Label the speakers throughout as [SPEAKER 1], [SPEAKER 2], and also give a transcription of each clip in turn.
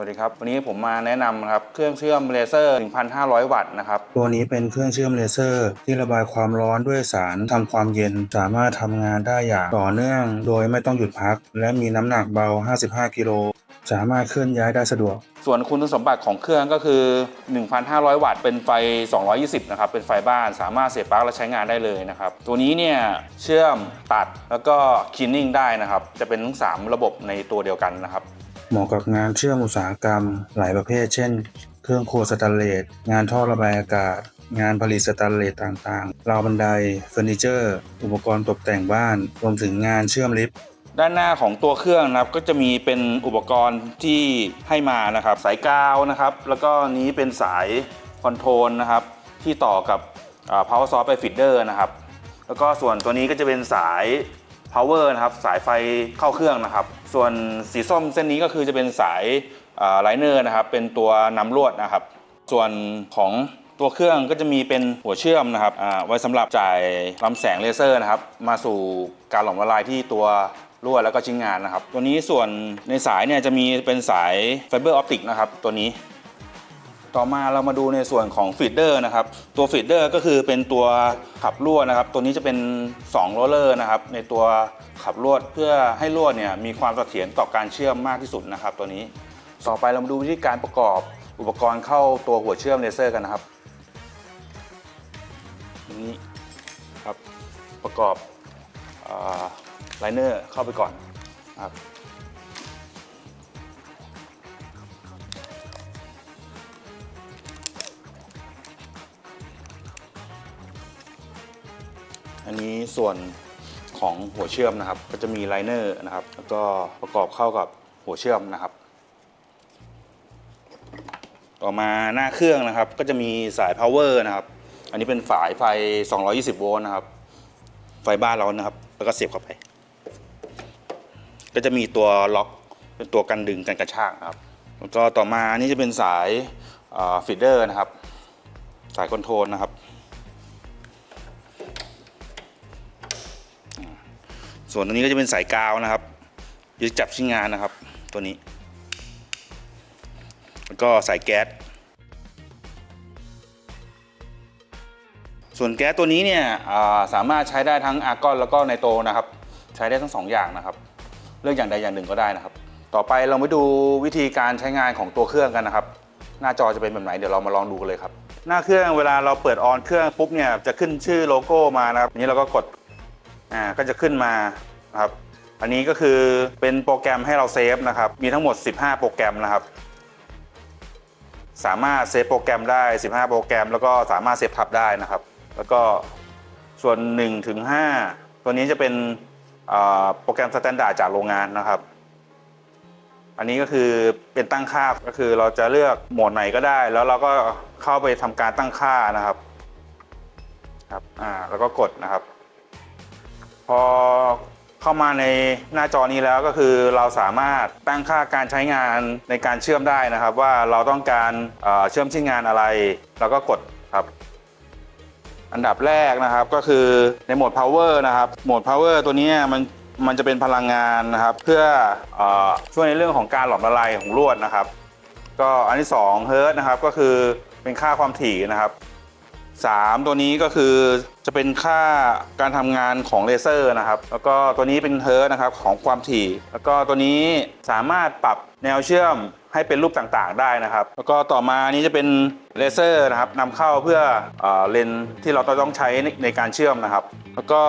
[SPEAKER 1] วัสดีครับ วันนี้ผมมาแนะนำนะครับเครื่องเชื่อมเลเซอร์ 1,500 วัตต์นะครับ
[SPEAKER 2] ตัวนี้เป็นเครื่องเชื่อมเลเซอร์ ที่ระบายความร้อนด้วยสารทำความเย็น สามารถทำงานได้อย่างต่อเนื่อง โดยไม่ต้องหยุดพัก และมีน้ำหนักเบา 55 กิโลสามารถเคลื่อนย้ายได้สะดวก
[SPEAKER 1] ส่วนคุณสมบัติของเครื่องก็คือ 1,500 วัตต์ เป็นไฟ 220 นะครับ เป็นไฟบ้าน สามารถเสียบปลั๊กและใช้งานได้เลยนะครับ ตัวนี้เนี่ยเชื่อมตัดแล้วก็คลีนนิ่งได้นะครับ จะเป็นทั้ง 3 ระบบในตัวเดียวกันนะครับ
[SPEAKER 2] เหมาะกับงานเชื่อมอุตสาหกรรมหลายประเภท เช่น เครื่องครัวสแตนเลส งานท่อระบายอากาศ งานผลิตสแตนเลสต่างๆ ราวบันไดเฟอร์นิเจอร์ อุปกรณ์ตกแต่งบ้าน รวมถึงงานเชื่อมลิฟต์
[SPEAKER 1] ด้านหน้าของตัวเครื่องนะครับก็จะมีเป็นอุปกรณ์ที่ให้มานะครับ สายกาวนะครับ แล้วก็นี้เป็นสายคอนโทรลนะครับ ที่ต่อกับอ่า power source ไปฟีดเดอร์นะครับ แล้วก็ส่วนตัวนี้ก็จะเป็นสาย power นะครับ สายไฟเข้าเครื่องนะครับ ส่วนสีส้มเส้นนี้ก็คือจะเป็นสายไลเนอร์นะครับ เป็นตัวนำลวดนะครับ ส่วนของตัวเครื่องก็จะมีเป็นหัวเชื่อมนะครับไว้สำหรับจ่ายลำแสงเลเซอร์นะครับ มาสู่การหลอมละลายที่ตัวลวดแล้วก็ชิ้นงานนะครับ ตัวนี้ส่วนในสายเนี่ยจะมีเป็นสายไฟเบอร์ออปติกนะครับ ตัวนี้ ต่อมาเรามาดูในส่วนของฟีดเดอร์นะครับ ตัวฟีดเดอร์ก็คือเป็นตัวขับลวดนะครับ ตัวนี้จะเป็น2โรลเลอร์นะครับ ในตัวขับลวดเพื่อให้ลวดเนี่ยมีความเสถียรต่อการเชื่อมมากที่สุดนะครับ ตัวนี้ ต่อไปเรามาดูวิธีการประกอบอุปกรณ์เข้าตัวหัวเชื่อมเลเซอร์กันนะครับนี้ครับประกอบไลเนอร์เข้าไปก่อนครับ อันนี้ส่วนของหัวเชื่อมนะครับ ก็จะมีไลเนอร์นะครับ แล้วก็ประกอบเข้ากับหัวเชื่อมนะครับ ต่อมาหน้าเครื่องนะครับ ก็จะมีสาย power นะครับ อันนี้เป็นสายไฟ 220 โวลต์นะครับ ไฟบ้านเรานะครับ แล้วก็เสียบเข้าไป ก็จะมีตัวล็อกเป็นตัวกันดึงกันกระชากนะครับแล้วก็ต่อมาอันนี้จะเป็นสายฟีดเดอร์นะครับ สายคอนโทรลนะครับ ส่วนตัวนี้ก็จะเป็นสายกาวนะครับยึดจับชิ้นงานนะครับ ตัวนี้ แล้วก็สายแก๊สส่วนแก๊สตัวนี้เนี่ยาสามารถใช้ได้ทั้งอาร์กอนแล้วก็ไนโตรนะครับ ใช้ได้ทั้งสองอย่างนะครับ เลือกอย่างใดอย่างหนึ่งก็ได้นะครับ ต่อไปเรามาดูวิธีการใช้งานของตัวเครื่องกันนะครับ หน้าจอจะเป็นแบบไหนเดี๋ยวเรามาลองดูกันเลยครับ หน้าเครื่องเวลาเราเปิดออนเครื่องปุ๊บเนี่ยจะขึ้นชื่อโลโก้มานะครับนี้เราก็กด อ่าก็จะขึ้นมาครับอันนี้ก็คือเป็นโปรแกรมให้เราเซฟนะครับ มีทั้งหมด 15 โปรแกรมนะครับ สามารถเซฟโปรแกรมได้ 15 โปรแกรม แล้วก็สามารถเซฟทับได้นะครับ แล้วก็ส่วน1ถึง5ตัวนี้จะเป็นโปรแกรมสแตนดาร์ดจากโรงงานนะครับ อันนี้ก็คือเป็นตั้งค่าก็คือเราจะเลือกโหมดไหนก็ได้ แล้วเราก็เข้าไปทำการตั้งค่านะครับ ครับ อ่า แล้วก็กดนะครับ พอเข้ามาในหน้าจอนี้แล้วก็คือเราสามารถตั้งค่าการใช้งานในการเชื่อมได้นะครับ ว่าเราต้องการเชื่อมชิ้นงานอะไร เราก็กดครับ อันดับแรกนะครับก็คือในโหมด power นะครับโหมด power ตัวนี้มันมันจะเป็นพลังงานนะครับ เพื่ออช่วยในเรื่องของการหลอมละลายของลวดนะครับ ก็อันที่2เฮิร์ตนะครับก็คือเป็นค่าความถี่นะครับ 3 ตัวนี้ก็คือจะเป็นค่าการทำงานของเลเซอร์นะครับ แล้วก็ตัวนี้เป็นเฮิร์ตนะครับของความถี่ แล้วก็ตัวนี้สามารถปรับแนวเชื่อมให้เป็นรูปต่างๆ ได้นะครับ แล้วก็ต่อมานี้จะเป็นเลเซอร์นะครับนำเข้าเพื่อเอเลนที่เราต้องใช้ในในการเชื่อมนะครับ แล้วก็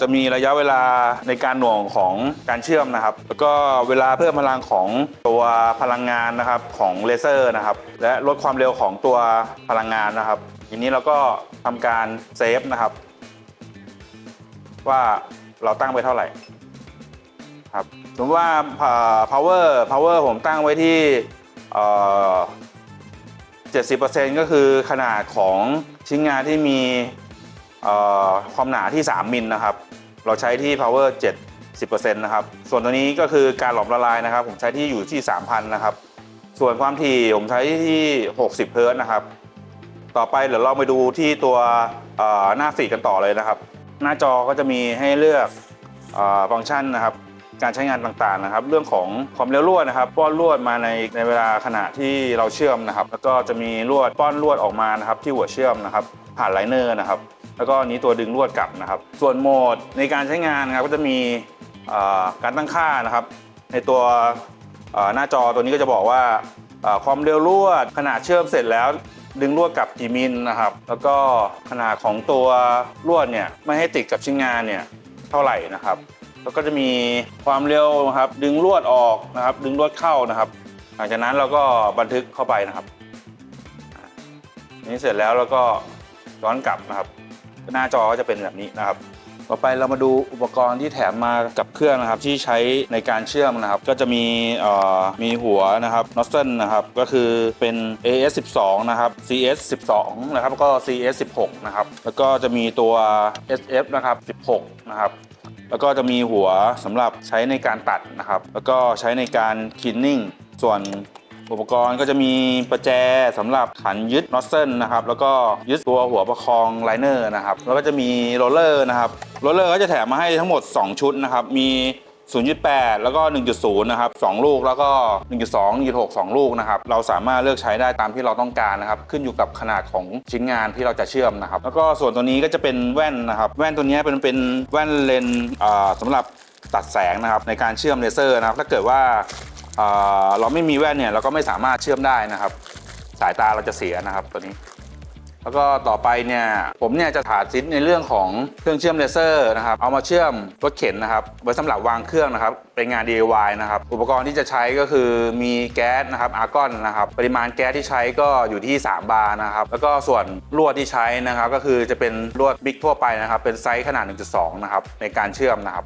[SPEAKER 1] จะมีระยะเวลาในการหน่วงของการเชื่อมนะครับ แล้วก็เวลาเพิ่มพลังของตัวพลังงานนะครับของเลเซอร์นะครับ และลดความเร็วของตัวพลังงานนะครับ ทีนี้เราก็ทำการเซฟนะครับ ว่าเราตั้งไปเท่าไหร่ครับสมมติว่า power power ผมตั้งไว้ที่เอ่อ70%ก็คือขนาดของชิ้นงานที่มีความหนาที่ 3 มิลนะครับ เราใช้ที่ power 70%นะครับ ส่วนตัวนี้ก็คือการหลอมละลายนะครับ ผมใช้ที่อยู่ที่ 3,000 นะครับ ส่วนความถี่ผมใช้ที่ 60 เฮิร์ตนะครับ ต่อไปเดี๋ยวเราไปดูที่ตัวหน้าฟีกันต่อเลยนะครับ หน้าจอก็จะมีให้เลือกฟังก์ชันนะครับการใช้งานต่างๆนะครับ เรื่องของความเร็วลวดนะครับ ป้อนลวดมาในในเวลาขณะที่เราเชื่อมนะครับ แล้วก็จะมีลวดป้อนลวดออกมานะครับ ที่หัวเชื่อมนะครับ ผ่านไลเนอร์นะครับ แล้วก็นี้ตัวดึงลวดกลับนะครับ ส่วนโหมดในการใช้งานนะครับก็จะมีการตั้งค่านะครับ ในตัวหน้าจอตัวนี้ก็จะบอกว่าความเร็วลวดขนาดเชื่อมเสร็จแล้ว ดึงลวดกลับกี่มิลนะครับ แล้วก็ขนาดของตัวลวดเนี่ยไม่ให้ติดกับชิ้นงานเนี่ยเท่าไหร่นะครับ แล้วก็จะมีความเร็วนะครับ ดึงลวดออกนะครับ ดึงลวดเข้านะครับ หลังจากนั้นเราก็บันทึกเข้าไปนะครับนนี้เสร็จแล้วเราก็ย้อนกลับนะครับ หน้าจอก็จะเป็นแบบนี้นะครับ ต่อไปเรามาดูอุปกรณ์ที่แถมมากับเครื่องนะครับที่ใช้ในการเชื่อมนะครับ ก็จะมีมีหัวนะครับนอตเซนนะครับก็คือเป็น AS 12นะครับ CS 12นะครับก็ CS 16นะครับแล้วก็จะมีตัว SF นะครับ16นะครับแล้วก็จะมีหัวสำหรับใช้ในการตัดนะครับ แล้วก็ใช้ในการคินนิ่งส่วนอุปกรณ์ก็จะมีประแจสำหรับขันยึดน็อตเซนนะครับ แล้วก็ยึดตัวหัวประคองไลเนอร์นะครับ แล้วก็จะมีโรลเลอร์นะครับ รลเลอร์ก็จะแถมมาให้ทั้งหมด 2 ชุดนะครับ มี 0.8 แล้วก็ 1.0 นะครับ 2 ลูกแล้วก็ 1.2 1.6 2 ลูกนะครับ เราสามารถเลือกใช้ได้ตามที่เราต้องการนะครับ ขึ้นอยู่กับขนาดของชิ้นงานที่เราจะเชื่อมนะครับ แล้วก็ส่วนตัวนี้ก็จะเป็นแว่นนะครับ แว่นตัวนี้เป็นเป็นแว่นเลนส์อ่าสำหรับตัดแสงนะครับในการเชื่อมเลเซอร์นะครับ ถ้าเกิดว่าเราไม่มีแว่นเนี่ยเราก็ไม่สามารถเชื่อมได้นะครับ สายตาเราจะเสียนะครับตัวนี้ แล้วก็ต่อไปเนี่ยผมเนี่ยจะถาซิดในเรื่องของเครื่องเชื่อมเลเซอร์นะครับเอามาเชื่อมรถเข็นนะครับไว้สำหรับวางเครื่องนะครับเป็นงาน DIY นะครับอุปกรณ์ที่จะใช้ก็คือมีแก๊สนะครับอาร์กอนนะครับปริมาณแก๊สที่ใช้ก็อยู่ที่ 3 บาร์นะครับแล้วก็ส่วนลวดที่ใช้นะครับก็คือจะเป็นลวดบิ๊กทั่วไปนะครับเป็นไซส์ขนาด 1.2 นะครับในการเชื่อมนะครับ